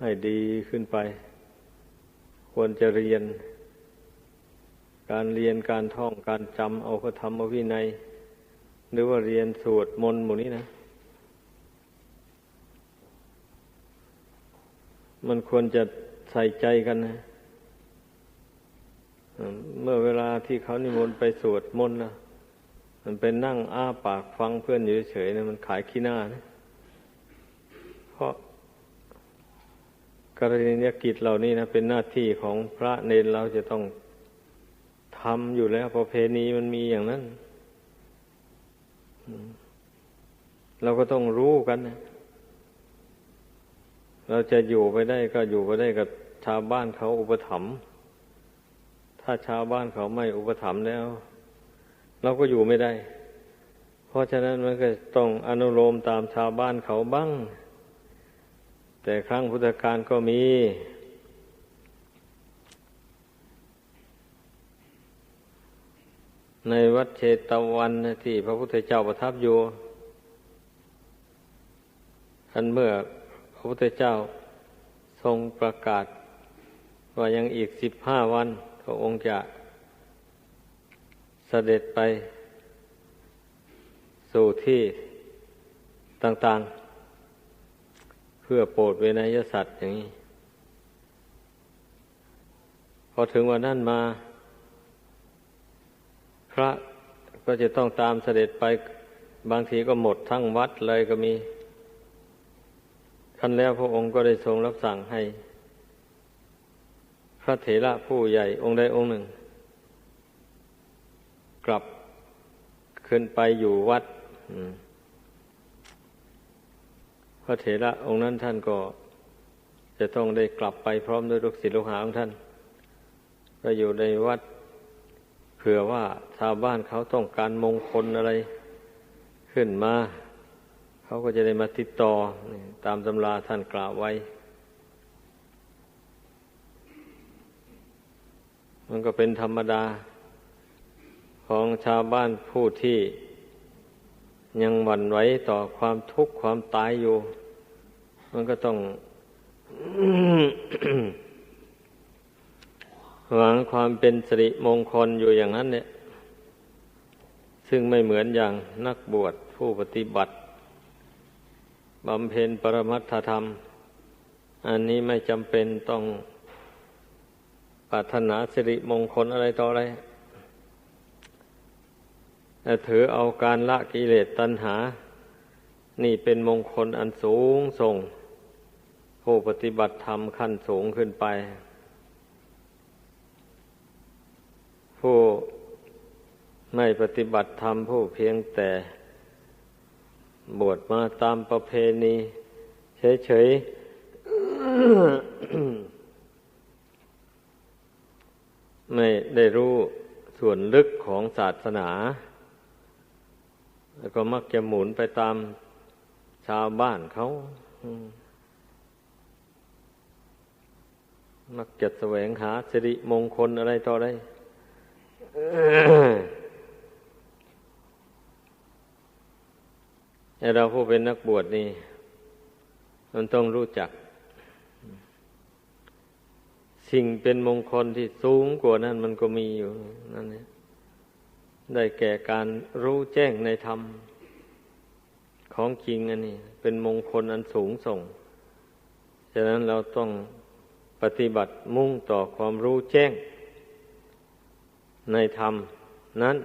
ให้ดีขึ้นไป ควรจะเรียน การเรียนการท่องการจำเอาก็ทำเอาวินัย หรือว่าเรียนสวดมนต์หมู่นี้นะ มันควรจะใส่ใจกันนะเมื่อเวลาที่เขานิมนต์ไปสวดมนต์นะมันเป็นนั่งอ้าปากฟังเพื่อนอยู่เฉยๆนะมันขายขี้หน้านะเพราะ กรณียกิจเหล่านี้นะเป็นหน้าที่ของพระเนรเราจะต้องทำอยู่แล้วประเพณีมันมีอย่างนั้น เราก็ต้องรู้กันนะเราจะอยู่ไปได้ก็อยู่ไปได้กับชาวบ้านเขาอุปถัมภ์ถ้าชาวบ้านเขาไม่อุปถัมภ์แล้ว เราก็อยู่ไม่ได้ เพราะฉะนั้นมันก็ต้องอนุโลมตามชาวบ้านเขาบ้าง แต่ครั้งพุทธกาลก็มี ในวัดเชตวันที่พระพุทธเจ้าประทับอยู่ท่านเมื่อพระพุทธเจ้าทรงประกาศ ว่ายังอีกสิบห้าวันพระองค์จะเสด็จไป สู่ที่ต่างๆ เพื่อโปรดเวนยสัตว์อย่างนี้ พอถึงวันนั้นมา พระก็จะต้องตามเสด็จไปบางทีก็หมดทั้งวัดเลยก็มีคันแล้วพระองค์ก็ได้ทรงรับสั่งให้ พระเถระผู้ใหญ่องค์ใดองค์หนึ่ง กลับขึ้นไปอยู่วัด พระเถระองค์นั้นท่านก็ จะต้องได้กลับไปพร้อมด้วยลูกศิษย์ลูกหาของท่านก็อยู่ในวัดเผื่อว่าชาวบ้านเขาต้องการมงคลอะไรขึ้นมา เขาก็จะได้มาติดต่อตามตำราท่านกล่าวไว้ มันก็เป็นธรรมดาของชาวบ้านผู้ที่ ยังหวั่นไหวต่อความทุกข์ความตายอยู่ มันก็ต้องหวังความเป็นสิริมงคลอยู่อย่างนั้นเนี่ย ซึ่งไม่เหมือนอย่างนักบวชผู้ปฏิบัติบำเพ็ญปรมัตถธรรม อันนี้ไม่จำเป็นต้องปรารถนาสิริมงคลอะไรต่ออะไร ถือเอาการละกิเลสตัณหา นี่เป็นมงคลอันสูงส่ง ผู้ปฏิบัติธรรมขั้นสูงขึ้นไป ผู้ไม่ปฏิบัติธรรมผู้เพียงแต่ บวชมาตามประเพณี เฉยๆ ไม่ได้รู้ส่วนลึกของศาสนา แล้วก็มักจะหมุนไปตามชาวบ้านเขามักจะแสวงหาสิริมงคลอะไรต่ออะไรแต่เราผู้เป็นนักบวชนี่ มันต้องรู้จัก สิ่งเป็นมงคลที่สูงกว่านั้นมันก็มีอยู่นั่นเอง ได้แก่การรู้แจ้งในธรรม ของจริงอันนี้ เป็นมงคลอันสูงส่ง ฉะนั้นเราต้องปฏิบัติมุ่งต่อความรู้แจ้ง ในธรรม นั้น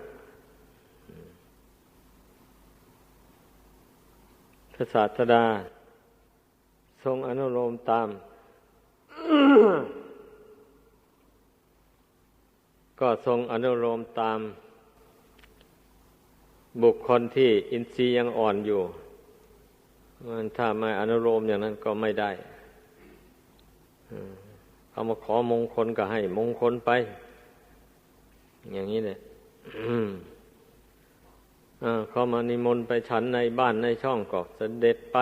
พระศาสดา ทรงอนุโลมตาม ก็ทรงอนุโลมตาม บุคคลที่อินทรีย์ยังอ่อนอยู่มันถ้าไม่อนุโลมอย่างนั้นก็ไม่ได้เอามาขอมงคลก็ให้มงคลไป อย่างนี้เลยเขามานิมนต์ไปฉันในบ้านในช่องก็เสด็จไป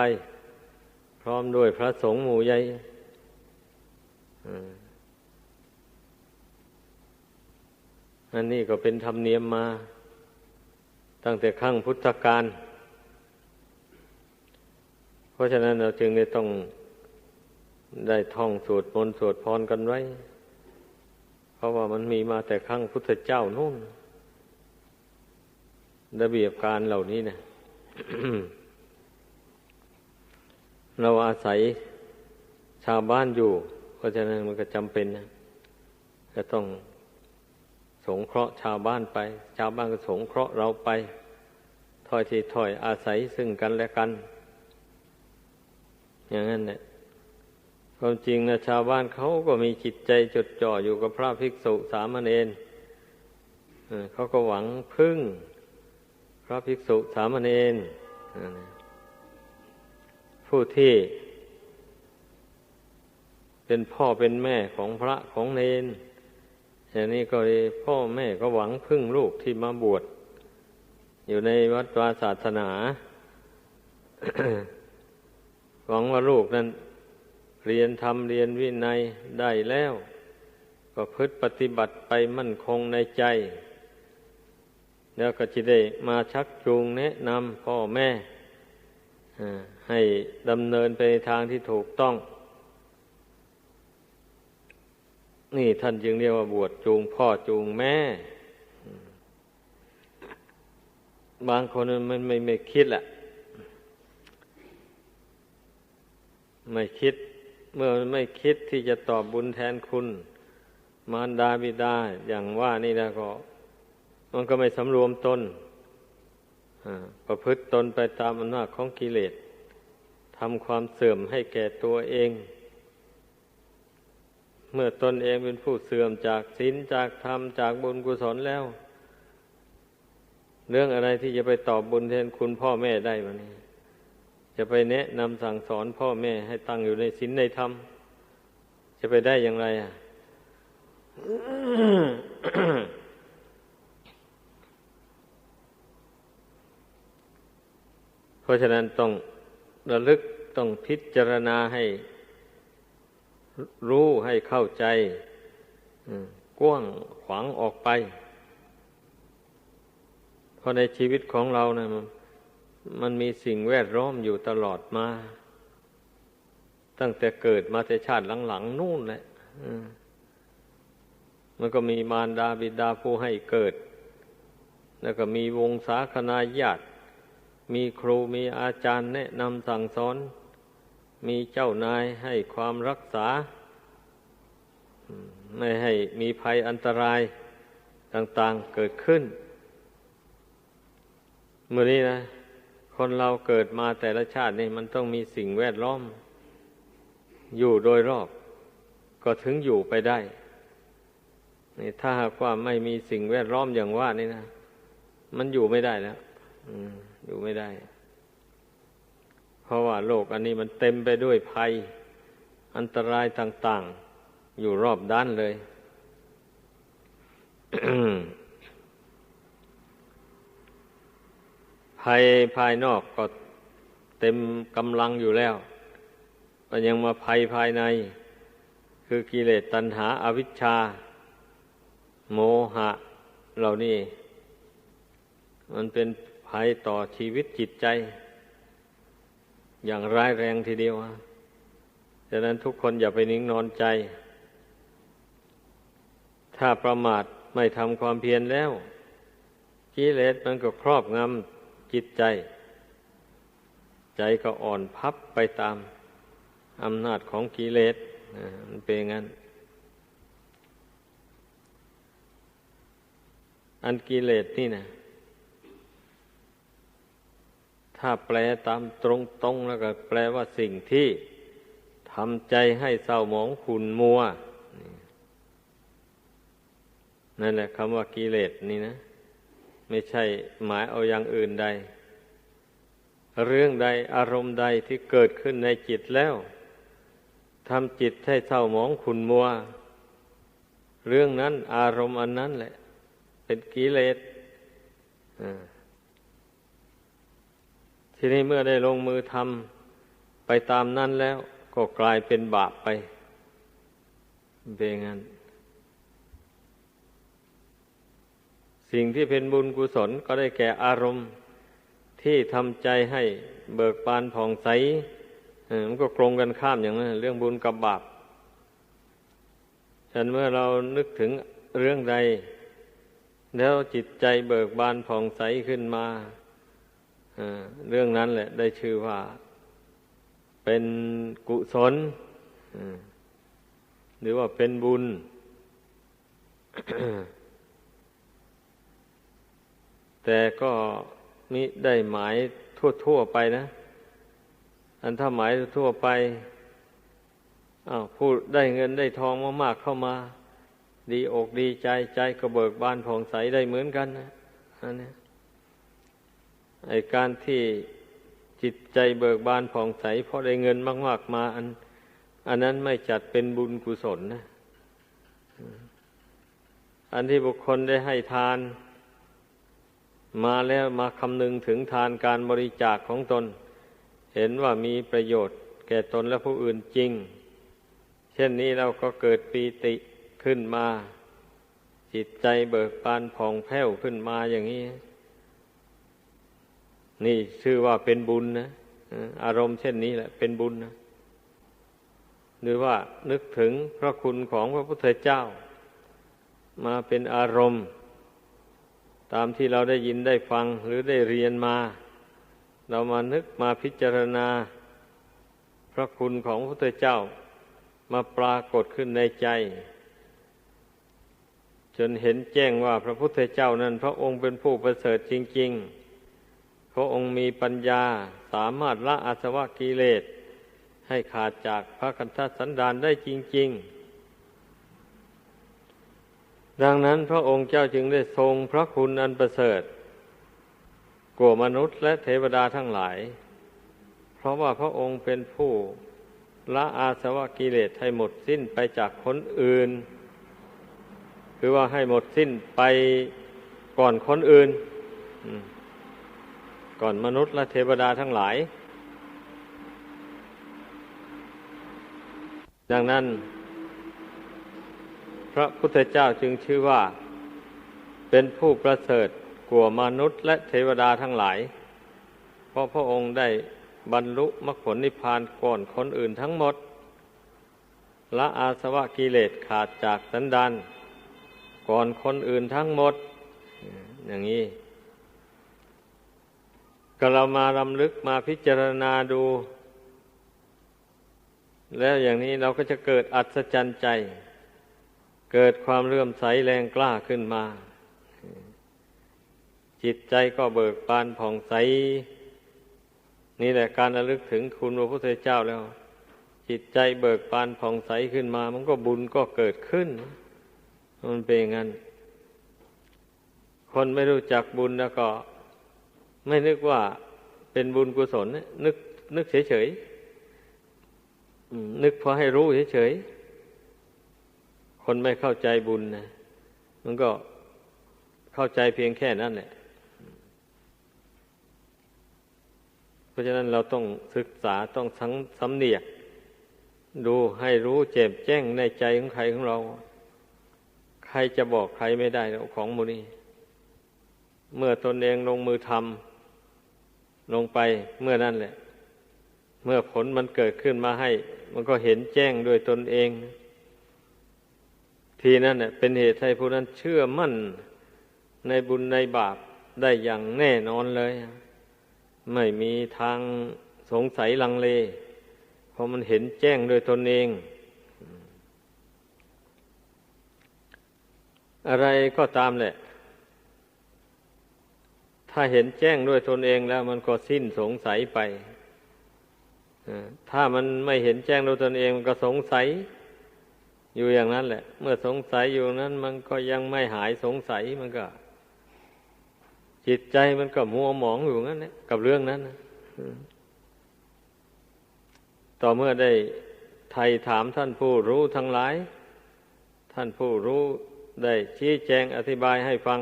พร้อมด้วยพระสงฆ์หมู่ใหญ่อันนี้ก็เป็นธรรมเนียมมา ตั้งแต่ขั้งพุทธกาลเพราะฉะนั้นเราจึงได้ต้องได้ท่องสวดมนต์สวดพรกันไว้ เพราะว่ามันมีมาแต่ครั้งพุทธเจ้านู่นระเบียบการเหล่านี้เนะเราอาศัยชาวบ้านอยู่ เพราะฉะนั้นมันก็จำเป็นนะจะต้อง สงเคราะห์ชาวบ้านไป ชาวบ้านก็สงเคราะห์เราไปถอยทีถอยอาศัยซึ่งกันและกัน อย่างนั้นเนี่ยความจริงนะชาวบ้านเขาก็มีจิตใจจดจ่ออยู่กับพระภิกษุสามเณรเขาก็หวังพึ่ง พระภิกษุสามเณรผู้ที่ เป็นพ่อเป็นแม่ของพระของเนน อย่างนี้ก็เลยพ่อแม่ก็หวังพึ่งลูกที่มาบวชอยู่ในวัดวาศาสนา หวังว่าลูกนั้น เรียนทำเรียนวินัยได้แล้ว ก็พฤติปฏิบัติไปมั่นคงในใจ แล้วก็จะได้มาชักจูงแนะนำพ่อแม่ให้ดำเนินไปในทางที่ถูกต้อง นี่ท่านจึงเรียกว่าบวชจูงพ่อจูงแม่ บางคนมันไม่ไม่คิดแหละไม่คิด เมื่อไม่คิดที่จะตอบบุญแทนคุณ มารดาบิดาอย่างว่านี่แล้วก็ มันก็ไม่สำรวมตนประพฤติตนไปตามอำนาจของกิเลสทำความเสื่อมให้แก่ตัวเอง เมื่อตนเองเป็นผู้เสื่อมจากศีลจากธรรมจากบุญกุศลแล้ว เรื่องอะไรที่จะไปตอบบุญแทนคุณพ่อแม่ได้มานี่จะไปแนะนำสั่งสอนพ่อแม่ให้ตั้งอยู่ในศีลในธรรม จะไปได้อย่างไรอะเพราะฉะนั้นต้องระลึกต้องพิจารณาให้ รู้ให้เข้าใจกว้างขวางออกไป เพราะในชีวิตของเรานะมันมันมีสิ่งแวดล้อมอยู่ตลอดมา ตั้งแต่เกิดมาแต่ชาติหลังๆนู่นแหละมันก็มีมารดาบิดาผู้ให้เกิด แล้วก็มีวงศาคณาญาติ มีครูมีอาจารย์แนะนำสั่งสอน มีเจ้านายให้ความรักษา ไม่ให้มีภัยอันตรายต่างๆเกิดขึ้นเมื่อนี้นะ คนเราเกิดมาแต่ละชาตินี่มันต้องมีสิ่งแวดล้อม อยู่โดยรอบ ก็ถึงอยู่ไปได้นี่ถ้าหากว่าไม่มีสิ่งแวดล้อมอย่างว่านี่นะ มันอยู่ไม่ได้แล้วอยู่ไม่ได้ ราะว่าโลกอันนี้มันเต็มไปด้วยภัย อันตรายต่าง ๆ อยู่รอบด้านเลย ภัยภายนอกก็เต็มกำลังอยู่แล้วก็ยังมาภัยภายใน คือกิเลสตัณหาอาวิชชา โมหะ เหล่านี้ มันเป็นภัยต่อชีวิตจิตใจ อย่างร้ายแรงทีเดียวดังนั้นทุกคนอย่าไปนิ่งนอนใจ ถ้าประมาทไม่ทำความเพียรแล้วกิเลสมันก็ครอบงำจิตใจ ใจก็อ่อนพับไปตามอำนาจของกิเลสมันเป็นงั้น อันกิเลสนี่นะ ถ้าแปลตามตรงๆแล้วก็แปลว่าสิ่งที่ทำใจให้เศร้าหมองขุนมัว นั่นแหละคำว่ากิเลสนี่นะ ไม่ใช่หมายเอาอย่างอื่นใด เรื่องใดอารมณ์ใดที่เกิดขึ้นในจิตแล้วทำจิตให้เศร้าหมองขุนมัว เรื่องนั้นอารมณ์อันนั้นแหละ เป็นกิเลสอ่า ทีนี้เมื่อได้ลงมือทำไปตามนั้นแล้ว ก็กลายเป็นบาปไปเป็นงั้น สิ่งที่เป็นบุญกุศลก็ได้แก่อารมณ์ที่ทำใจให้เบิกบานผ่องใสมันก็ตรงกันข้ามอย่างนั้นเรื่องบุญกับบาปฉันเมื่อเรานึกถึงเรื่องใด แล้วจิตใจเบิกบานผ่องใสขึ้นมา เรื่องนั้นแหละ ได้ชื่อว่า เป็นกุศลหรือว่าเป็นบุญ แต่ก็มิได้หมายทั่วๆไปนะ อันถ้าหมายทั่วไปอ้าวพูดได้เงินได้ทองมากๆเข้ามา ดีอกดีใจใจก็เบิกบานผ่องใสได้เหมือนกันนะอันนี้ ไอการที่จิตใจเบิกบานผ่องใสเพราะได้เงินมากๆมา อัน อันนั้นไม่จัดเป็นบุญกุศลนะอันที่บุคคลได้ให้ทาน มาแล้วมาคำนึงถึงทานการบริจาคของตน เห็นว่ามีประโยชน์ แก่ตนและผู้อื่นจริง เช่นนี้เราก็เกิดปีติขึ้นมา จิตใจเบิกบานผ่องแผ้วขึ้นมาอย่างนี้ นี่ชื่อว่าเป็นบุญนะอารมณ์เช่นนี้แหละ เป็นบุญนะหรือว่านึกถึงพระคุณของพระพุทธเจ้า มาเป็นอารมณ์ ตามที่เราได้ยินได้ฟังหรือได้เรียนมา เรามานึกมาพิจารณา พระคุณของพระพุทธเจ้า มาปรากฏขึ้นในใจ จนเห็นแจ้งว่าพระพุทธเจ้านั้น พระองค์เป็นผู้ประเสริฐจริง ๆ พระองค์มีปัญญาสามารถละอาสวะกิเลส ให้ขาดจากพระคันธสันดานได้จริง ๆ ดังนั้นพระองค์เจ้าจึงได้ทรงพระคุณอันประเสริฐกว่ามนุษย์และเทวดาทั้งหลาย เพราะว่าพระองค์เป็นผู้ละอาสวะกิเลสให้หมดสิ้นไปจากคนอื่น คือว่าให้หมดสิ้นไปก่อนคนอื่น ก่อนมนุษย์และเทวดาทั้งหลาย ดังนั้น พระพุทธเจ้าจึงชื่อว่า เป็นผู้ประเสริฐกว่ามนุษย์และเทวดาทั้งหลาย เพราะพระองค์ได้บรรลุมรรคผลนิพพานก่อนคนอื่นทั้งหมดละอาสวะกิเลสขาดจากสันดานก่อนคนอื่นทั้งหมด อย่างนี้ ก็เรามารำลึกมาพิจารณาดู แล้วอย่างนี้เราก็จะเกิดอัศจรรย์ใจ เกิดความเลื่อมใสแรงกล้าขึ้นมา จิตใจก็เบิกบานผ่องใส นี่แหละการระลึกถึงคุณพระพุทธเจ้าแล้ว จิตใจเบิกบานผ่องใสขึ้นมา มันก็บุญก็เกิดขึ้น มันเป็นอย่างนั้น คนไม่รู้จักบุญแล้วก็ ไม่นึกว่าเป็นบุญกุศลนึกนึกเฉยๆนึกพอให้รู้เฉยๆคนไม่เข้าใจบุญนะมันก็เข้าใจเพียงแค่นั้นแหละเพราะฉะนั้นเราต้องศึกษาต้องสังสำเนียก ดูให้รู้เจ็บแจ้งในใจของใครของเรา ใครจะบอกใครไม่ได้ของมูนีเมื่อตนเองลงมือทำ ลงไปเมื่อนั้นแหละ เมื่อผลมันเกิดขึ้นมาให้ มันก็เห็นแจ้งด้วยตนเอง ทีนั้นเน่ยเป็นเหตุให้ผู้นั้นเชื่อมั่นในบุญในบาปได้อย่างแน่นอนเลย ไม่มีทางสงสัยลังเล เพราะมันเห็นแจ้งโดยตนเอง อะไรก็ตามแหละ ถ้าเห็นแจ้งด้วยตนเองแล้วมันก็สิ้นสงสัยไปถ้ามันไม่เห็นแจ้งด้วยตนเองมันก็สงสัย อยู่อย่างนั้นแหละ เมื่อสงสัยอยู่นั้น มันก็ยังไม่หายสงสัยมันก็ จิตใจมันก็มัวหมองอยู่งั้นนะกับเรื่องนั้นนะต่อเมื่อได้ไทยถามท่านผู้รู้ทั้งหลาย ท่านผู้รู้ได้ชี้แจงอธิบายให้ฟัง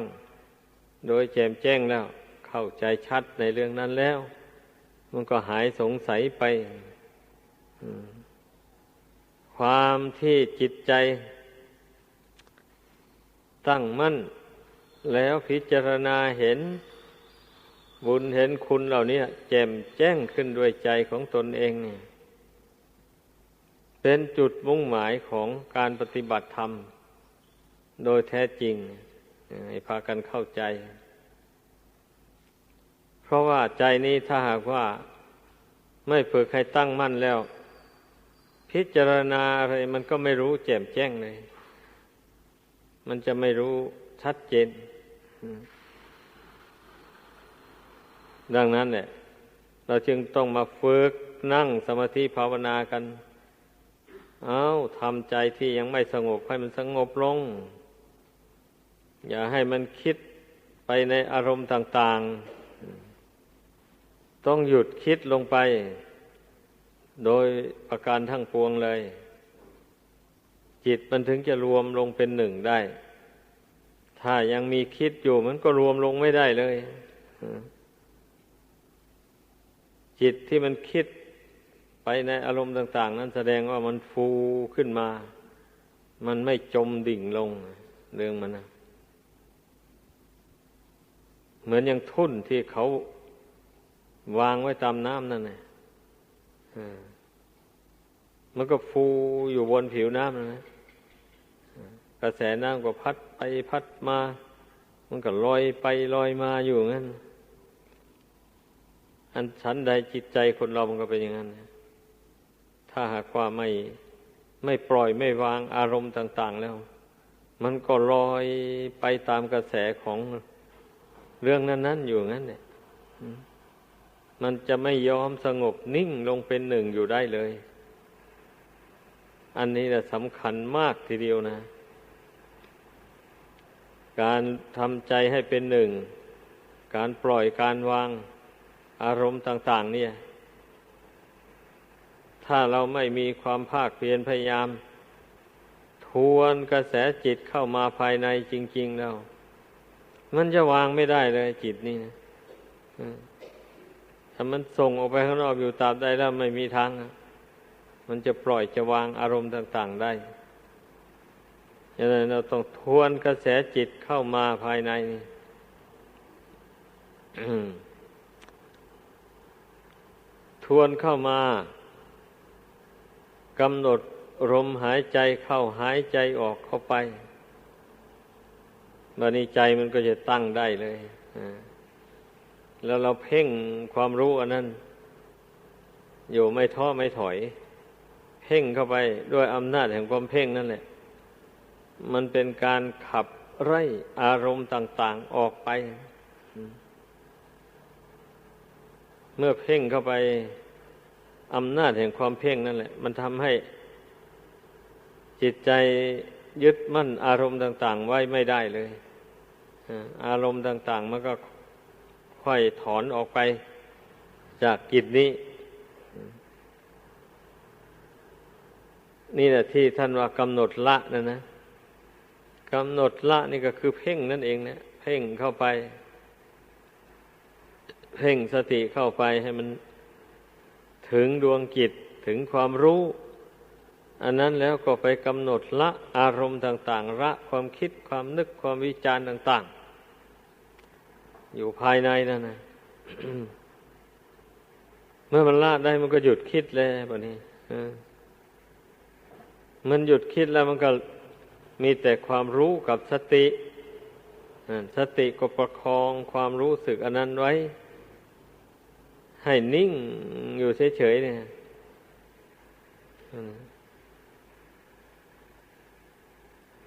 โดยแจมแจ้งแล้ว เข้าใจชัดในเรื่องนั้นแล้ว มันก็หายสงสัยไป ความที่จิตใจ ตั้งมั่น แล้วพิจารณาเห็น บุญเห็นคุณเหล่านี้แจ่มแจ้งขึ้นด้วยใจของตนเองเป็นจุดมุ่งหมายของการปฏิบัติธรรม โดยแท้จริง ให้พากันเข้าใจ เพราะว่าใจนี้ถ้าหากว่าไม่ฝึกให้ตั้งมั่นแล้ว พิจารณาอะไรมันก็ไม่รู้แจ่มแจ้งเลย มันจะไม่รู้ชัดเจน ดังนั้นเนี่ยเราจึงต้องมาฝึกนั่งสมาธิภาวนากัน เอาทำใจที่ยังไม่สงบให้มันสงบลง อย่าให้มันคิดไปในอารมณ์ต่าง ๆ ต้องหยุดคิดลงไป โดยประการทั้งปวงเลย จิตมันถึงจะรวมลงเป็นหนึ่งได้ ถ้ายังมีคิดอยู่มันก็รวมลงไม่ได้เลย จิตที่มันคิดไปในอารมณ์ต่าง ๆ นั้นแสดงว่ามันฟูขึ้นมา มันไม่จมดิ่งลงเรื่องมันนะเหมือนอย่างทุ่นที่เขา วางไว้ตามน้ำนั่นแหละมันก็ฟูอยู่บนผิวน้ำนะกระแสน้ำก็พัดไปพัดมา มันก็ลอยไปลอยมาอยู่งั้น อันชั้นใดจิตใจคนเรามันก็เป็นอย่างนั้น ถ้าหากว่าไม่ไม่ปล่อยไม่วางอารมณ์ต่าง ๆ แล้ว มันก็ลอยไปตามกระแสของเรื่องนั้น ๆ อยู่งั้นเนี่ย มันจะไม่ยอมสงบนิ่งลงเป็นหนึ่งอยู่ได้เลย อันนี้แหละสำคัญมากทีเดียวนะ การทำใจให้เป็นหนึ่ง การปล่อยการวางอารมณ์ต่าง ๆ เนี่ย ถ้าเราไม่มีความภาคเพียรพยายาม ทวนกระแสจิตเข้ามาภายในจริง ๆ แล้ว มันจะวางไม่ได้เลยจิตนี่นะ ถ้ามันส่งออกไปข้างนอกอยู่ตามได้แล้วไม่มีทาง มันจะปล่อยจะวางอารมณ์ต่าง ๆได้ดังนั้นเราต้องทวนกระแสจิตเข้ามาภายในนี่ทวนเข้ามากำหนดลมหายใจเข้าหายใจออกเข้าไปบันนี้ใจมันก็จะตั้งได้เลย แล้วเราเพ่งความรู้อันนั้น อยู่ไม่ท้อไม่ถอย เพ่งเข้าไปด้วยอำนาจแห่งความเพ่งนั่นแหละ มันเป็นการขับไล่อารมณ์ต่าง ๆออกไป เมื่อเพ่งเข้าไปอำนาจแห่งความเพ่งนั่นแหละ มันทำให้จิตใจยึดมั่นอารมณ์ต่าง ๆ ไว้ไม่ได้เลย อารมณ์ต่าง ๆ มันก็ ค่อยถอนออกไปจากกิจนี้ นี่แหละที่ท่านว่ากำหนดละนะนะกำหนดละนี่ก็คือเพ่งนั่นเองเนะเพ่งเข้าไป เพ่งสติเข้าไปให้มันถึงดวงจิตถึงความรู้ อันนั้นแล้วก็ไปกำหนดละอารมณ์ต่าง ๆ ละความคิดความนึกความวิจารณ์ต่าง ๆ อยู่ภายในนั่นนะเมื่อมันละได้มันก็หยุดคิดเลยแบบนี้มันหยุดคิดแล้วมันก็มีแต่ความรู้กับสติสติก็ประคองความรู้สึกอันนั้นไว้ ให้นิ่งอยู่เฉยๆเนี่ย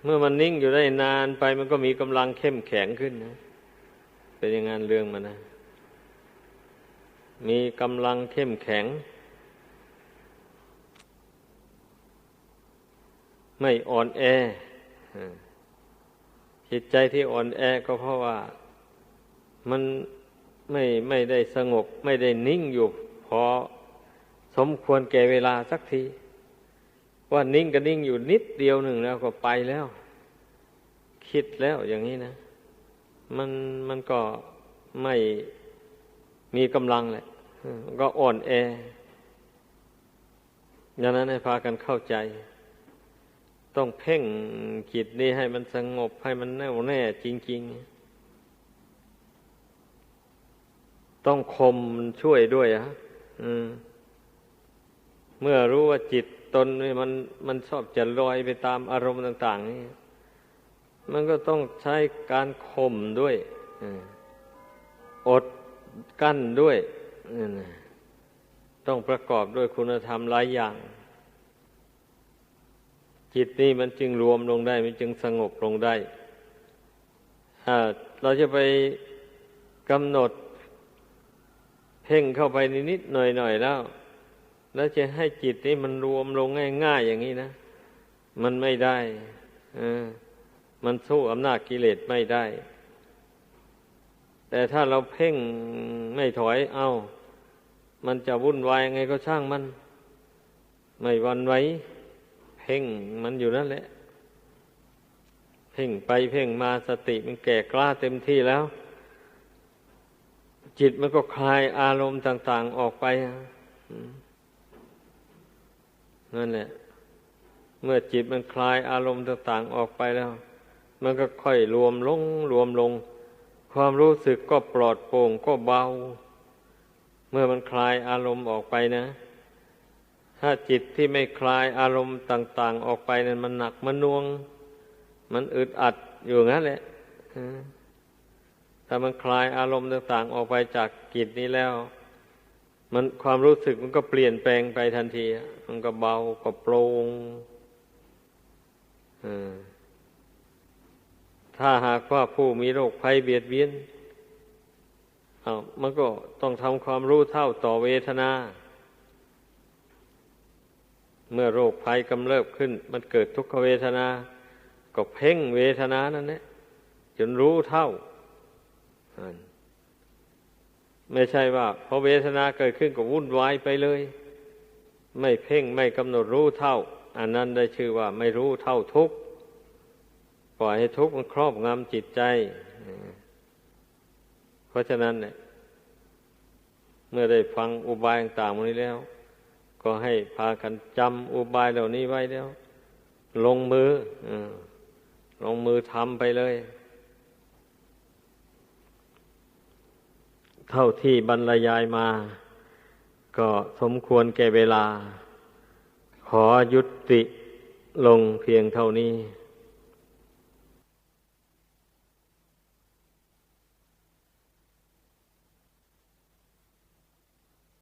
เมื่อมันนิ่งอยู่ได้นานไปมันก็มีกำลังเข้มแข็งขึ้นนะ เป็นอย่างนั้นเรื่องมันนะ มีกำลังเข้มแข็ง ไม่อ่อนแอจิตใจที่อ่อนแอก็เพราะว่ามันไม่ไม่ได้สงบ ไม่ได้นิ่งอยู่พอสมควรแก่เวลาสักที ว่านิ่งก็นิ่งอยู่นิดเดียวหนึ่งแล้วก็ไปแล้ว คิดแล้วอย่างนี้นะ มันมันก็ไม่มีกำลังแหละก็อ่อนแออย่างนั้นให้พากันเข้าใจ ต้องเพ่งจิตนี้ให้มันสงบให้มันแน่วแน่จริง ๆ ต้องคมช่วยด้วยอะอืมเมื่อรู้ว่าจิตตนนี่มันมันชอบจะลอยไปตามอารมณ์ต่าง ๆ นี่ มันก็ต้องใช้การข่มด้วยอดกั้นด้วยต้องประกอบด้วยคุณธรรมหลายอย่าง จิตนี่มันจึงรวมลงได้ มันจึงสงบลงได้เราจะไปกำหนด เพ่งเข้าไปนิดๆหน่อยๆแล้ว แล้วจะให้จิตนี่มันรวมลงง่าย ๆ อย่างนี้นะ มันไม่ได้ มันสู้อำนาจกิเลสไม่ได้ แต่ถ้าเราเพ่งไม่ถอย เอามันจะวุ่นวายไงก็ช่างมัน ไม่วันไว้ เพ่งมันอยู่นั่นแหละ เพ่งไปเพ่งมาสติมันแก่กล้าเต็มที่แล้ว จิตมันก็คลายอารมณ์ต่าง ๆออกไปนั่นแหละ เมื่อจิตมันคลายอารมณ์ต่าง ๆ ออกไปแล้ว มันก็ค่อยรวมลงรวมลง ความรู้สึกก็ปลอดโปร่งก็เบา เมื่อมันคลายอารมณ์ออกไปนะ ถ้าจิตที่ไม่คลายอารมณ์ต่าง ๆ ออกไปนั้นมันหนักมันน่วง มันอึดอัดอยู่งั้นแหละถ้ามันคลายอารมณ์ต่าง ๆ ออกไปจากกิจนี้แล้ว มันความรู้สึกมันก็เปลี่ยนแปลงไปทันที มันก็เบาก็โปร่ง ถ้าหากว่าผู้มีโรคภัยเบียดเบียนอามันก็ต้องทำความรู้เท่าต่อเวทนา เมื่อโรคภัยกำเริบขึ้น มันเกิดทุกขเวทนา ก็เพ่งเวทนานั่นแหละจนรู้เท่า ไม่ใช่ว่าพอเวทนาเกิดขึ้นก็วุ่นวายไปเลย ไม่เพ่งไม่กำหนดรู้เท่า อันนั้นได้ชื่อว่าไม่รู้เท่าทุกข์ ล่อยให้ทุกข์มันครอบงำจิตใจ เพราะฉะนั้นเนี่ยเมื่อได้ฟังอุบายต่างๆนี้แล้ว ก็ให้พากันจำอุบายเหล่านี้ไว้แล้ว ลงมืออลงมือทำไปเลย เท่าที่บรรยายมา ก็สมควรแก่เวลา ขอยุติลงเพียงเท่านี้